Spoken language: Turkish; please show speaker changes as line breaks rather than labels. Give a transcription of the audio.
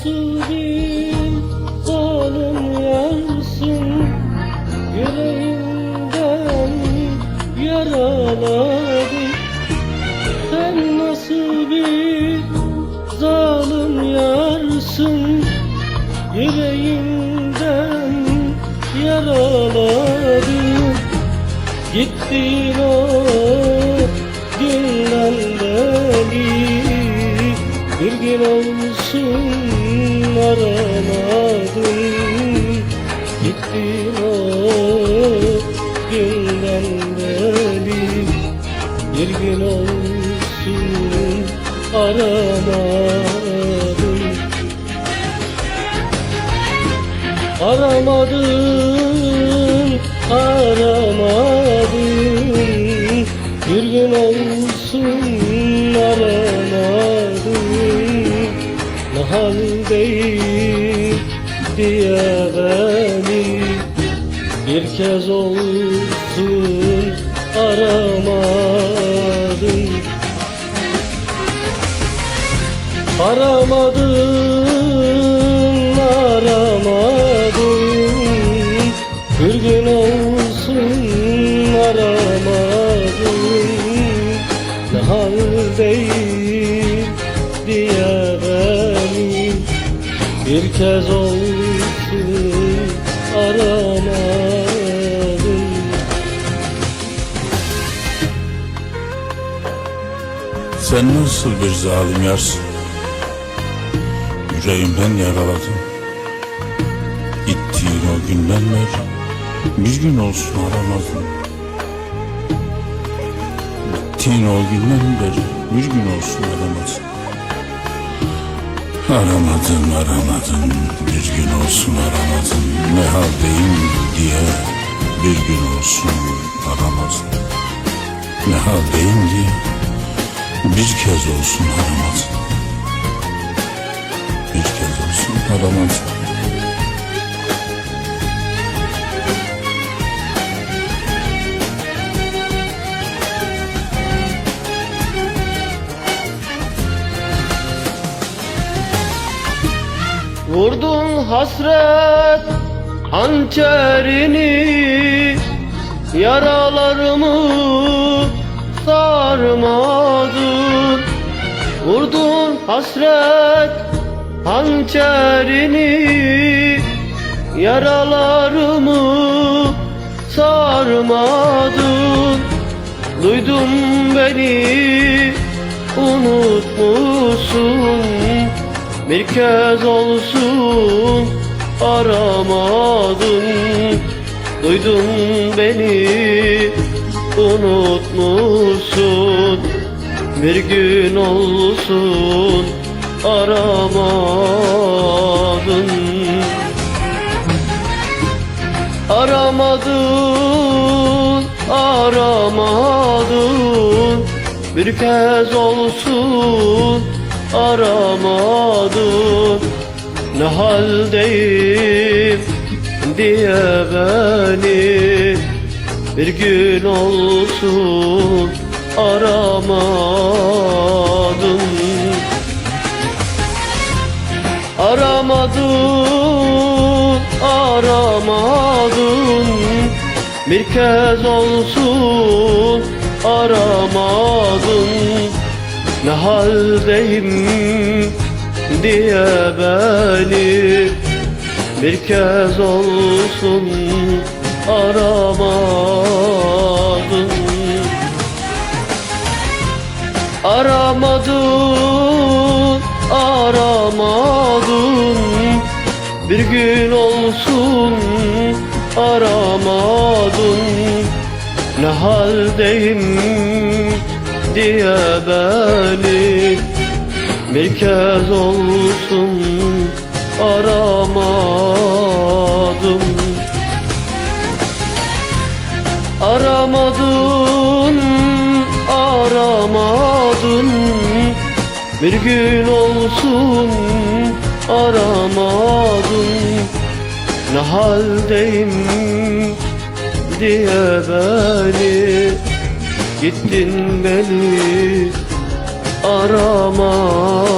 nasıl bir zalim yansın. Yüreğimden yaraladın Sen nasıl bir zalim yarsın? Yüreğimden yaraladın Gittin o günden beri. Bir gün olsun aramadın Gittin o günden beri Bir gün olsun aramadın Aramadın, aramadın Bir gün olsun Ne haldeyim diye beni Bir kez olsun aramadın. Aramadın, aramadın. Bir gün olsun aramadın. Ne haldeyim Bir kez olsun aramadın
Sen nasıl bir zalim yarsın? Yüreğimden yaraladın Gittiğin o günden beri Bir gün olsun aramadın Gittiğin o günden beri Bir gün olsun aramadın Aramadın aramadın Bir gün olsun aramadın Ne haldeyim diye Bir gün olsun aramadın Ne haldeyim diye bir kez olsun aramadın Bir kez olsun aramadın
Vurdun hasret hançerini Yaralarımı sarmadın Vurdun hasret hançerini Yaralarımı sarmadın Duydum beni unutmuşsun Bir kez olsun aramadın Duydun beni unutmuşsun. Bir gün olsun aramadın Aramadın, aramadın. Bir kez olsun aramadın Ne haldeyim diye beni Bir gün olsun aramadın. Aramadın, aramadın. Bir kez olsun aramadın Ne haldeyim diye beni Bir kez olsun aramadın. Aramadın, aramadın. Bir gün olsun aramadın. Ne haldeyim diye beni Bir kez olsun aramadım. Aramadın, aramadın. Bir gün olsun aramadın. Ne haldeyim diye beni Gittin beni aramadın